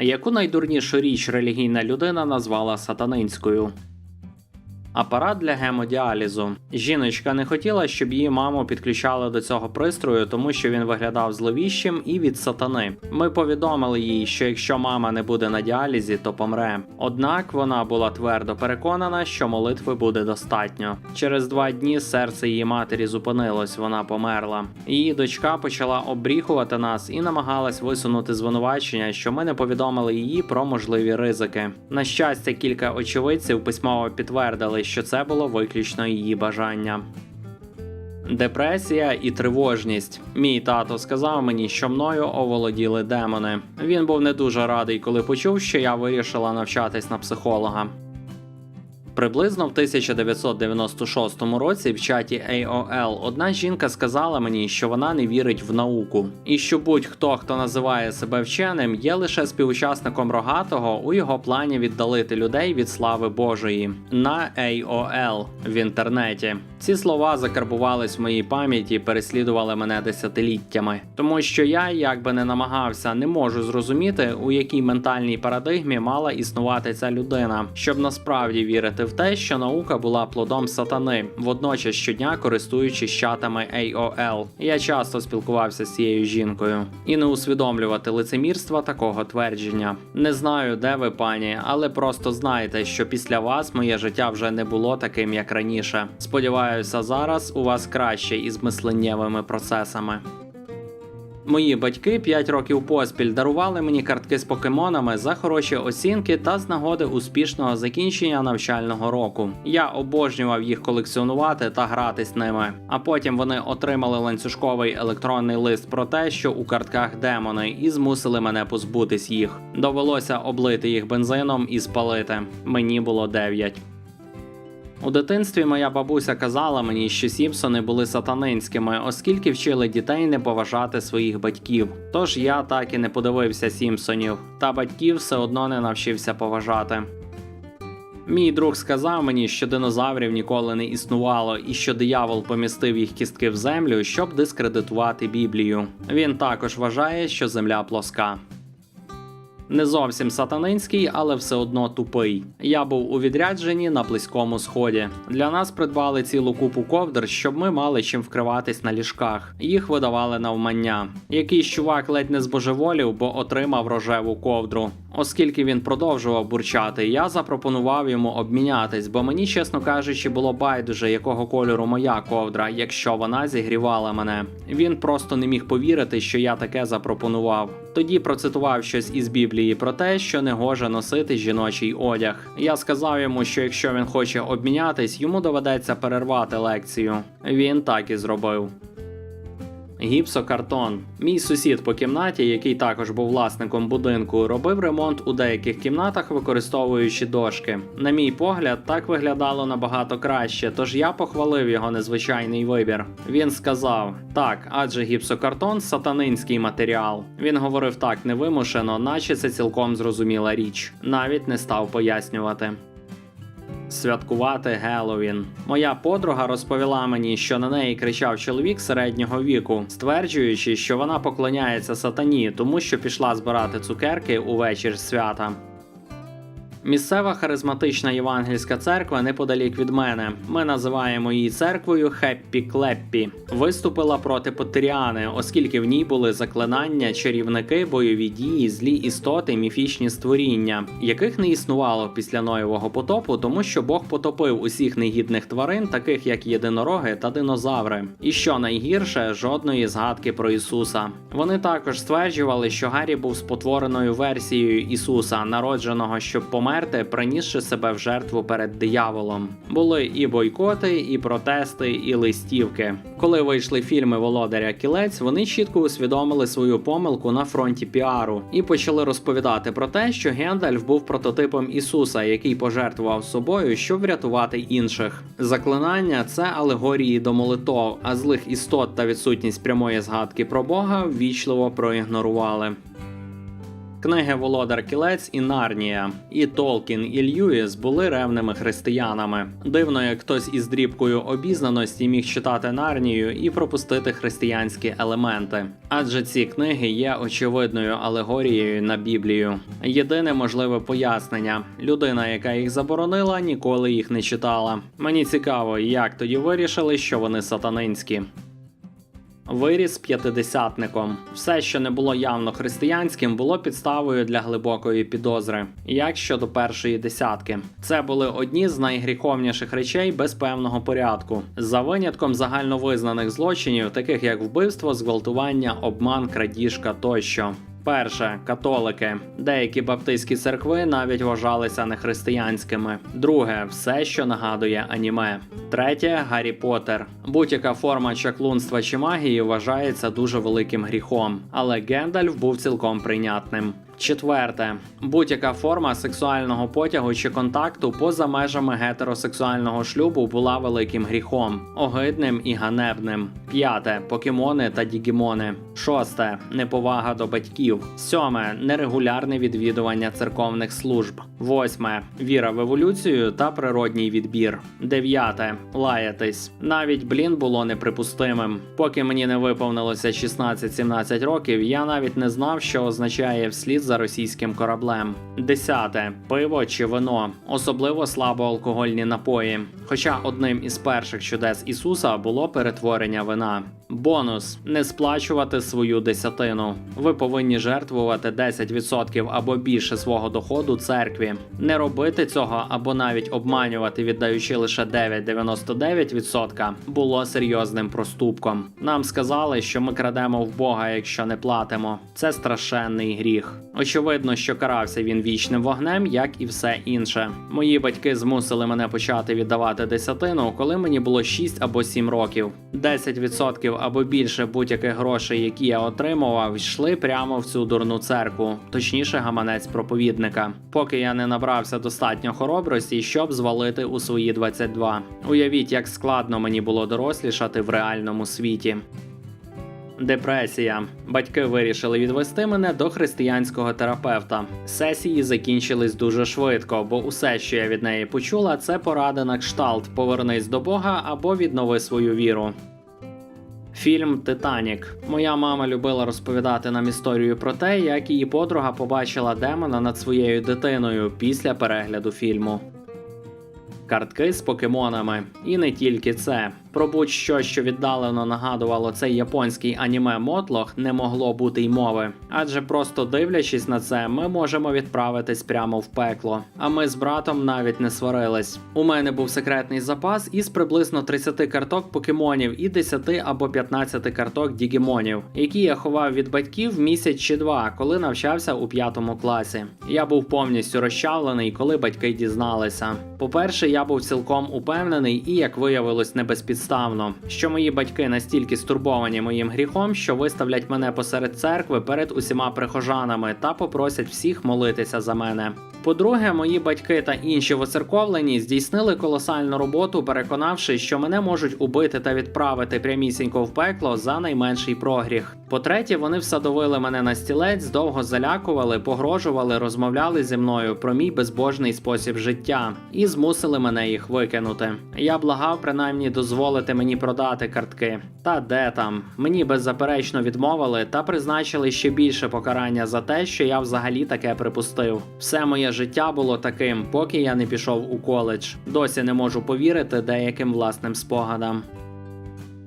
Яку найдурнішу річ релігійна людина назвала сатанинською? Апарат для гемодіалізу. Жіночка не хотіла, щоб її маму підключали до цього пристрою, тому що він виглядав зловіщим і від сатани. Ми повідомили їй, що якщо мама не буде на діалізі, то помре. Однак вона була твердо переконана, що молитви буде достатньо. Через два дні серце її матері зупинилось, вона померла. Її дочка почала обріхувати нас і намагалась висунути звинувачення, що ми не повідомили її про можливі ризики. На щастя, кілька очевидців письмово підтвердили, що це було виключно її бажання. Депресія і тривожність. Мій тато сказав мені, що мною оволоділи демони. Він був не дуже радий, коли почув, що я вирішила навчатись на психолога. Приблизно в 1996 році в чаті AOL одна жінка сказала мені, що вона не вірить в науку, і що будь-хто, хто називає себе вченим, є лише співучасником рогатого у його плані віддалити людей від слави Божої. На AOL в інтернеті. Ці слова закарбувались в моїй пам'яті, переслідували мене десятиліттями, тому що я, як би не намагався, не можу зрозуміти, у якій ментальній парадигмі мала існувати ця людина, щоб насправді вірити в те, що наука була плодом сатани, водночас щодня користуючись чатами AOL. Я часто спілкувався з цією жінкою і не усвідомлювати лицемірства такого твердження. Не знаю, де ви, пані, але просто знайте, що після вас моє життя вже не було таким, як раніше. Сподіваюся, зараз у вас краще із мисленнєвими процесами. Мої батьки 5 років поспіль дарували мені картки з покемонами за хороші оцінки та з нагоди успішного закінчення навчального року. Я обожнював їх колекціонувати та гратись ними. А потім вони отримали ланцюжковий електронний лист про те, що у картках демони, і змусили мене позбутись їх. Довелося облити їх бензином і спалити. Мені було 9. У дитинстві моя бабуся казала мені, що Сімпсони були сатанинськими, оскільки вчили дітей не поважати своїх батьків. Тож я так і не подивився Сімпсонів, та батьків все одно не навчився поважати. Мій друг сказав мені, що динозаврів ніколи не існувало, і що диявол помістив їх кістки в землю, щоб дискредитувати Біблію. Він також вважає, що земля плоска. Не зовсім сатанинський, але все одно тупий. Я був у відрядженні на близькому сході. Для нас придбали цілу купу ковдр, щоб ми мали чим вкриватись на ліжках. Їх видавали навмання. Якийсь чувак ледь не збожеволів, бо отримав рожеву ковдру. Оскільки він продовжував бурчати, я запропонував йому обмінятись, бо мені, чесно кажучи, було байдуже, якого кольору моя ковдра, якщо вона зігрівала мене. Він просто не міг повірити, що я таке запропонував. Тоді процитував щось із Біблії про те, що не гоже носити жіночий одяг. Я сказав йому, що якщо він хоче обмінятись, йому доведеться перервати лекцію. Він так і зробив. Гіпсокартон. Мій сусід по кімнаті, який також був власником будинку, робив ремонт у деяких кімнатах, використовуючи дошки. На мій погляд, так виглядало набагато краще, тож я похвалив його незвичайний вибір. Він сказав: так, адже гіпсокартон сатанинський матеріал. Він говорив так невимушено, наче це цілком зрозуміла річ. Навіть не став пояснювати. Святкувати Геловін. Моя подруга розповіла мені, що на неї кричав чоловік середнього віку, стверджуючи, що вона поклоняється сатані, тому що пішла збирати цукерки у вечір свята. Місцева харизматична євангельська церква неподалік від мене. Ми називаємо її церквою Хеппі Клеппі. Виступила проти Поттеріани, оскільки в ній були заклинання, чарівники, бойові дії, злі істоти, міфічні створіння, яких не існувало після Ноєвого потопу, тому що Бог потопив усіх негідних тварин, таких як єдинороги та динозаври. І що найгірше, жодної згадки про Ісуса. Вони також стверджували, що Гаррі був спотвореною версією Ісуса, народженого, щоб померти, принісши себе в жертву перед дияволом. Були і бойкоти, і протести, і листівки. Коли вийшли фільми Володаря Кілець, вони чітко усвідомили свою помилку на фронті піару і почали розповідати про те, що Гендальф був прототипом Ісуса, який пожертвував собою, щоб врятувати інших. Заклинання це алегорії до молитов, а злих істот та відсутність прямої згадки про Бога ввічливо проігнорували. Книги Володар Кілець і Нарнія. І Толкін і Льюіс були ревними християнами. Дивно, як хтось із дрібкою обізнаності міг читати Нарнію і пропустити християнські елементи. Адже ці книги є очевидною алегорією на Біблію. Єдине можливе пояснення: людина, яка їх заборонила, ніколи їх не читала. Мені цікаво, як тоді вирішили, що вони сатанинські. Виріс п'ятидесятником. Все, що не було явно християнським, було підставою для глибокої підозри. Як щодо першої десятки, це були одні з найгріховніших речей без певного порядку, за винятком загальновизнаних злочинів, таких як вбивство, зґвалтування, обман, крадіжка тощо. Перше католики. Деякі баптистські церкви навіть вважалися нехристиянськими. Друге все, що нагадує аніме. Третє Гаррі Поттер. Будь-яка форма чаклунства чи магії вважається дуже великим гріхом, але Гендальф був цілком прийнятним. Четверте, будь-яка форма сексуального потягу чи контакту поза межами гетеросексуального шлюбу була великим гріхом, огидним і ганебним. П'яте покемони та дігімони. Шосте неповага до батьків. Сьоме нерегулярне відвідування церковних служб. Восьме віра в еволюцію та природній відбір. Дев'яте лаятись. Навіть блін було неприпустимим. Поки мені не виповнилося 16-17 років, я навіть не знав, що означає вслід за російським кораблем. Десяте пиво чи вино, особливо слабоалкогольні напої. Хоча одним із перших чудес Ісуса було перетворення вина. Бонус не сплачувати свою десятину. Ви повинні жертвувати 10% або більше свого доходу церкві. Не робити цього або навіть обманювати, віддаючи лише 9,99% було серйозним проступком. Нам сказали, що ми крадемо в Бога, якщо не платимо. Це страшенний гріх. Очевидно, що карався він вічним вогнем, як і все інше. Мої батьки змусили мене почати віддавати десятину, коли мені було 6 або 7 років. 10% або більше будь-яких грошей, які я отримував, йшли прямо в цю дурну церкву, точніше, гаманець проповідника. Поки я не набрався достатньо хоробрості, щоб звалити у свої 22. Уявіть, як складно мені було дорослішати в реальному світі. Депресія. Батьки вирішили відвести мене до християнського терапевта. Сесії закінчились дуже швидко, бо усе, що я від неї почула, це поради на кшталт повернись до Бога або віднови свою віру. Фільм Титанік. Моя мама любила розповідати нам історію про те, як її подруга побачила демона над своєю дитиною після перегляду фільму. Картки з покемонами. І не тільки це. Про будь-що, що віддалено нагадувало цей японський аніме Мотлох, не могло бути й мови. Адже просто дивлячись на це, ми можемо відправитись прямо в пекло. А ми з братом навіть не сварились. У мене був секретний запас із приблизно 30 карток покемонів і 10 або 15 карток дігімонів, які я ховав від батьків місяць чи два, коли навчався у п'ятому класі. Я був повністю розчавлений, коли батьки дізналися. По-перше, я був цілком упевнений і, як виявилось, не безпідставно, що мої батьки настільки стурбовані моїм гріхом, що виставлять мене посеред церкви перед усіма прихожанами та попросять всіх молитися за мене. По-друге, мої батьки та інші воцерковлені здійснили колосальну роботу, переконавши, що мене можуть убити та відправити прямісінько в пекло за найменший прогріх. По-третє, вони всадовили мене на стілець, довго залякували, погрожували, розмовляли зі мною про мій безбожний спосіб життя і змусили мене їх викинути. Я благав принаймні дозволити мені продати картки. Та де там? Мені беззаперечно відмовили та призначили ще більше покарання за те, що я взагалі таке припустив. Все моє життя було таким, поки я не пішов у коледж. Досі не можу повірити деяким власним спогадам.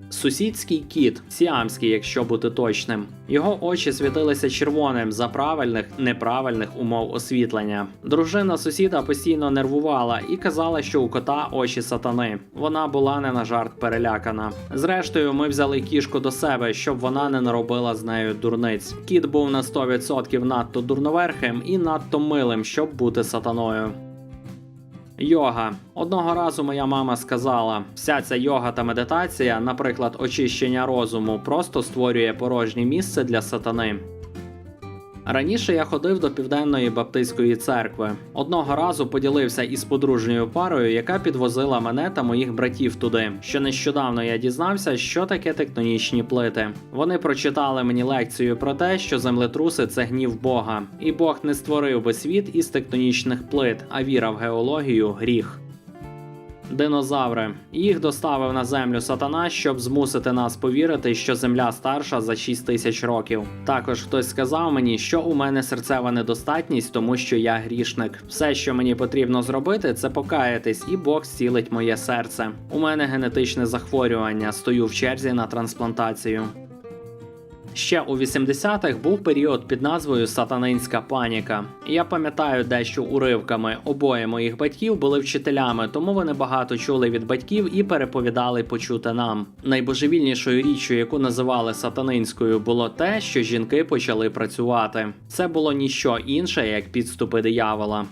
Сусідський кіт, сіамський, якщо бути точним. Його очі світилися червоним за правильних неправильних умов освітлення. Дружина сусіда постійно нервувала і казала, що у кота очі сатани. Вона була не на жарт перелякана. Зрештою, ми взяли кішку до себе, щоб вона не наробила з нею дурниць. Кіт був на 100% надто дурноверхим і надто милим, щоб бути сатаною. Йога. Одного разу моя мама сказала: вся ця йога та медитація, наприклад, очищення розуму, просто створює порожнє місце для сатани. Раніше я ходив до південної баптистської церкви. Одного разу поділився із подружньою парою, яка підвозила мене та моїх братів туди. Що нещодавно я дізнався, що таке тектонічні плити. Вони прочитали мені лекцію про те, що землетруси це гнів Бога, і Бог не створив би світ із тектонічних плит, а віра в геологію гріх. Динозаври їх доставив на землю сатана, щоб змусити нас повірити, що земля старша за 6 тисяч років. Також хтось сказав мені, що у мене серцева недостатність, тому що я грішник. Все, що мені потрібно зробити, це покаятись, і Бог зцілить моє серце. У мене генетичне захворювання. Стою в черзі на трансплантацію. Ще у 80-х був період під назвою Сатанинська паніка. Я пам'ятаю дещо уривками. Обоє моїх батьків були вчителями, тому вони багато чули від батьків і переповідали почути нам. Найбожевільнішою річчю, яку називали сатанинською, було те, що жінки почали працювати. Це було ніщо інше, як підступи диявола.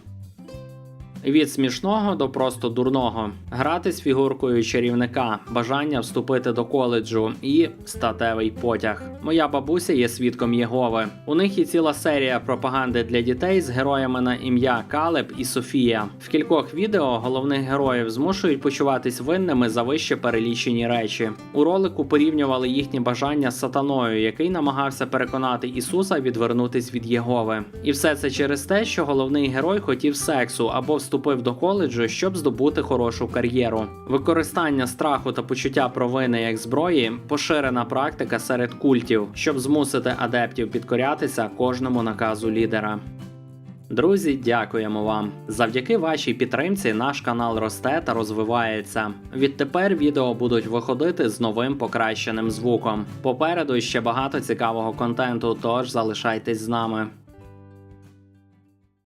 Від смішного до просто дурного, грати з фігуркою чарівника, бажання вступити до коледжу і статевий потяг. Моя бабуся є свідком Єгови. У них є ціла серія пропаганди для дітей з героями на ім'я Калеб і Софія. В кількох відео головних героїв змушують почуватись винними за вище перелічені речі. У ролику порівнювали їхні бажання з сатаною, який намагався переконати Ісуса відвернутись від Єгови. І все це через те, що головний герой хотів сексу або вступив до коледжу, щоб здобути хорошу кар'єру. Використання страху та почуття провини як зброї поширена практика серед культів, щоб змусити адептів підкорятися кожному наказу лідера. Друзі, дякуємо вам. Завдяки вашій підтримці наш канал росте та розвивається. Відтепер відео будуть виходити з новим покращеним звуком. Попереду ще багато цікавого контенту, тож залишайтесь з нами.